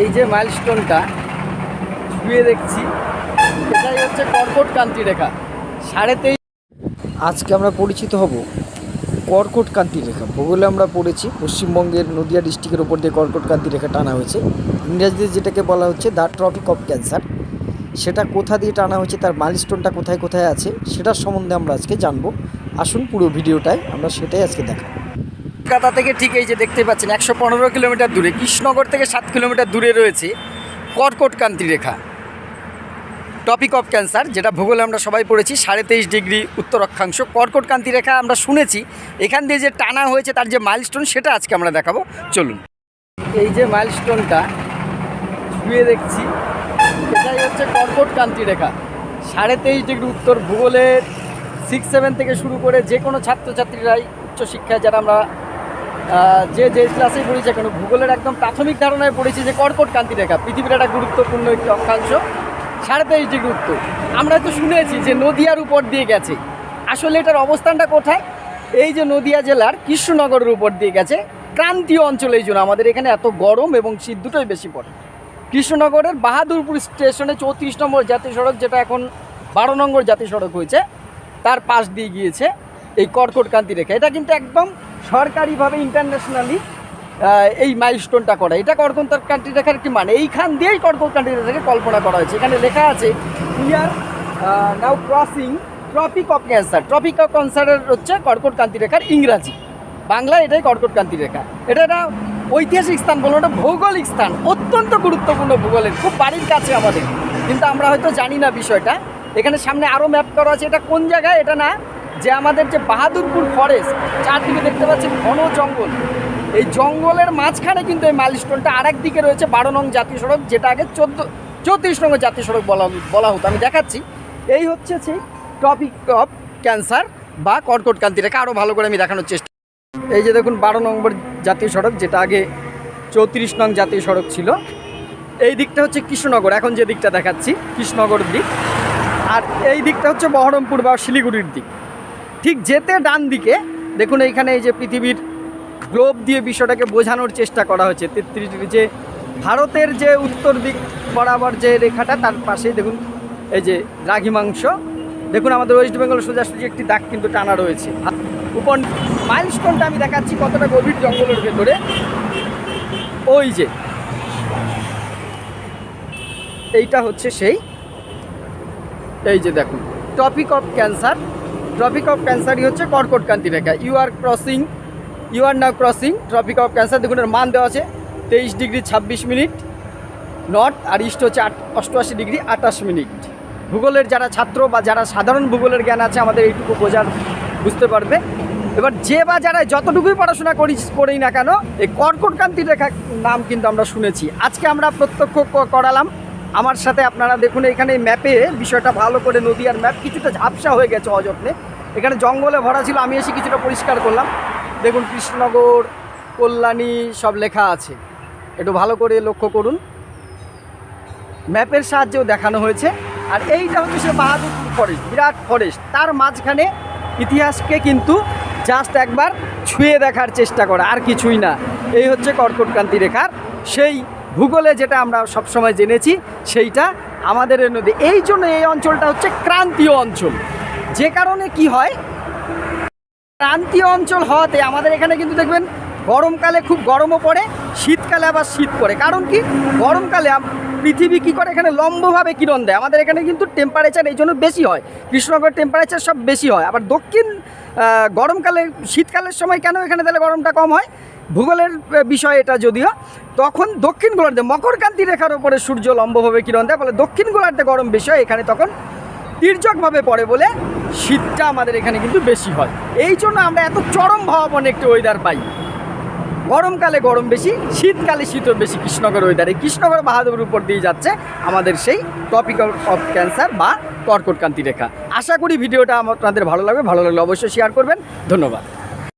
এই যে মাইলস্টোনটা ছুঁয়ে দেখছি। এটাই হচ্ছে কর্কট কান্তি রেখা সাড়ে তেইশ আজকে আমরা পরিচিত হব কর্কট কান্তি রেখা ভূগোলে আমরা পড়েছি, পশ্চিমবঙ্গের নদিয়া ডিস্ট্রিক্টের উপর দিয়ে কর্কট কান্তি রেখা টানা হয়েছে। ইংরেজিতে যেটাকে বলা হচ্ছে দ্য ট্রপিক অফ ক্যান্সার সেটা কোথা দিয়ে টানা হয়েছে, তার মাইলস্টোনটা কোথায় কোথায় আছে, সেটার সম্বন্ধে আমরা আজকে জানব। আসুন পুরো ভিডিওটায়, আমরা সেটাই আজকে দেখাবো। কলকাতা থেকে ঠিক এই যে দেখতে পাচ্ছেন, একশো পনেরো কিলোমিটার দূরে, কৃষ্ণনগর থেকে সাত কিলোমিটার দূরে রয়েছে কর্কট কান্তি রেখা। টপিক অফ ক্যান্সার যেটা ভূগোলে আমরা সবাই পড়েছি, সাড়ে তেইশ ডিগ্রি উত্তর অক্ষাংশ। কর্কট কান্তি রেখা আমরা শুনেছি, এখান দিয়ে যে টানা হয়েছে তার যে মাইলস্টোন সেটা আজকে আমরা দেখাবো। চলুন। এই যে মাইলস্টোনটা ছুঁয়ে দেখছি, এটাই হচ্ছে কর্কট কান্তি রেখা। সাড়ে তেইশ ডিগ্রি উত্তর ভূগোলের সিক্স সেভেন থেকে শুরু করে যে কোনো ছাত্রছাত্রীরাই উচ্চশিক্ষায় যারা আমরা যে যে ক্লাসেই পড়েছি, কেন ভূগোলের একদম প্রাথমিক ধারণায় পড়েছি যে কর্কট কান্তি রেখা, পৃথিবীর একটা গুরুত্বপূর্ণ একটি অক্ষাংশ, সাড়ে তেইশ ডিগ্রি উত্তর। আমরা তো শুনেছি যে নদিয়ার উপর দিয়ে গেছে। আসলে এটার অবস্থানটা কোথায়? এই যে নদিয়া জেলার কৃষ্ণনগরের উপর দিয়ে গেছে। ক্রান্তীয় অঞ্চল এই জন্য আমাদের এখানে এত গরম এবং শীত দুটোই বেশি পড়ে। কৃষ্ণনগরের বাহাদুরপুর স্টেশনে চৌত্রিশ নম্বর জাতীয় সড়ক, যেটা এখন বারো নম্বর জাতীয় সড়ক হয়েছে, তার পাশ দিয়ে গিয়েছে এই কর্কট কান্তি রেখা। এটা কিন্তু একদম সরকারিভাবে ইন্টারন্যাশনালি এই মাইলস্টোনটা করা। এটা কর্কট কান্ট্রি রেখার কি মানে? এইখান দিয়েই কর্কট কান্তি রেখাকে কল্পনা করা হয়েছে। এখানে লেখা আছে year now crossing tropic of cancer tropic of ক্যান্সারের হচ্ছে কর্কট কান্তি রেখার ইংরাজি। বাংলায় এটাই কর্কট কান্তি রেখা। এটা একটা ঐতিহাসিক স্থান বলব এটা ভৌগোলিক স্থান, অত্যন্ত গুরুত্বপূর্ণ ভূগোলের, খুব বাড়ির কাছে আমাদের। কিন্তু আমরা হয়তো জানি না বিষয়টা। এখানে সামনে আরও ম্যাপ করা আছে। এটা কোন জায়গায়? এটা না যে আমাদের যে বাহাদুরপুর ফরেস্ট চারদিকে দেখতে পাচ্ছি ঘন জঙ্গল। এই জঙ্গলের মাঝখানে কিন্তু এই মাইলস্টোনটা আরেক দিকে রয়েছে বারো নং জাতীয় সড়ক, যেটা আগে চোদ্দ, চৌত্রিশ নং জাতীয় সড়ক বলা বলা হতো। আমি দেখাচ্ছি। এই হচ্ছে সেই টপিক অফ ক্যান্সার বা কর্কট কান্তি রেখা আরও ভালো করে আমি দেখানোর চেষ্টা এই যে দেখুন, বারো নম্বর জাতীয় সড়ক, যেটা আগে চৌত্রিশ নং জাতীয় সড়ক ছিল। এই দিকটা হচ্ছে কৃষ্ণনগর। এখন যে দিকটা দেখাচ্ছি, কৃষ্ণনগর দিক। আর এই দিকটা হচ্ছে বহরমপুর বা শিলিগুড়ির দিক। ঠিক যেতে ডান দিকে, দেখুন এইখানে এই যে পৃথিবীর গ্লোব দিয়ে বিষয়টাকে বোঝানোর চেষ্টা করা হয়েছে, তেত্রিশ ডিগ্রি, যে ভারতের যে উত্তর দিক বরাবর যে রেখাটা, তার পাশেই দেখুন এই যে দ্রাঘিমাংশ। দেখুন আমাদের ওয়েস্ট বেঙ্গল সোজাসুজি একটি দাগ কিন্তু টানা রয়েছে। উপর মাইলস্টোনটা আমি দেখাচ্ছি কতটা গভীর জঙ্গলের ভেতরে। ওই যে এইটা হচ্ছে সেই, এই যে দেখুন topic of cancer topic of ক্যান্সারই হচ্ছে কর্কট কান্তি রেখা। You are crossing you are now crossing topic of cancer দেখুন, এর মান দেওয়া আছে তেইশ ডিগ্রি ছাব্বিশ মিনিট নর্থ আর ইস্ট হচ্ছে আট, অষ্টআশি ডিগ্রি আটাশ মিনিট। ভূগোলের যারা ছাত্র বা যারা সাধারণ ভূগোলের জ্ঞান আছে, আমাদের এইটুকু বোঝার, বুঝতে পারবে। এবার যে বা যারা যতটুকুই পড়াশোনা করি, করেই না কেন, এই কর্কট কান্তি রেখা নাম কিন্তু আমরা শুনেছি। আজকে আমরা প্রত্যক্ষ করালাম। আমার সাথে আপনারা দেখুন, এখানে ম্যাপে বিষয়টা ভালো করে নদীয়ার ম্যাপ কিছুটা ঝাপসা হয়ে গেছে অযত্নে। এখানে জঙ্গলে ভরা ছিল, আমি এসে কিছুটা পরিষ্কার করলাম। দেখুন, কৃষ্ণনগর, কল্যাণী সব লেখা আছে। একটু ভালো করে লক্ষ্য করুন। ম্যাপের সাহায্যেও দেখানো হয়েছে। আর এইটা হচ্ছে সে বাহাদুরপুর ফরেস্ট বিরাট ফরেস্ট তার মাঝখানে ইতিহাসকে কিন্তু জাস্ট একবার ছুঁয়ে দেখার চেষ্টা করা, আর কিছুই না। এই হচ্ছে কর্কটকান্তি রেখার সেই ভূগোলে যেটা আমরা সবসময় জেনেছি, সেইটা আমাদের নদী। এই জন্য এই অঞ্চলটা হচ্ছে ক্রান্তীয় অঞ্চল। যে কারণে কি হয়, ক্রান্তীয় অঞ্চল হওয়াতে আমাদের এখানে কিন্তু দেখবেন, গরমকালে খুব গরমও পড়ে, শীতকালে আবার শীত পড়ে। কারণ কি? গরমকালে পৃথিবী কী করে এখানে লম্বভাবে কিরণ দেয়? আমাদের এখানে কিন্তু টেম্পারেচার এই জন্য বেশি হয়। কৃষ্ণনগর টেম্পারেচার সব বেশি হয়। আবার দক্ষিণ গরমকালে, শীতকালের সময় কেন এখানে তাহলে গরমটা কম হয়? ভূগোলের বিষয় এটা যদিও, তখন দক্ষিণ গোলার্ধে মকরকান্তি রেখার ওপরে সূর্য লম্বভাবে কিরণ দেয়, ফলে দক্ষিণ গোলার্ধে গরম বেশি হয়, এখানে তখন তির্যকভাবে পড়ে বলে শীতটা আমাদের এখানে কিন্তু বেশি হয়। এই জন্য আমরা এত চরম ভাবাপন্ন একটি ওয়েদার পাই। গরমকালে গরম বেশি, শীতকালে শীতও বেশি কৃষ্ণনগর ওয়েদার এই কৃষ্ণনগর বাহাদুর উপর দিয়ে যাচ্ছে আমাদের সেই টপিক অফ ক্যান্সার বা কর্কটকান্তি রেখা। আশা করি ভিডিওটা আপনাদের ভালো লাগবে, ভালো লাগলে অবশ্যই শেয়ার করবেন। ধন্যবাদ।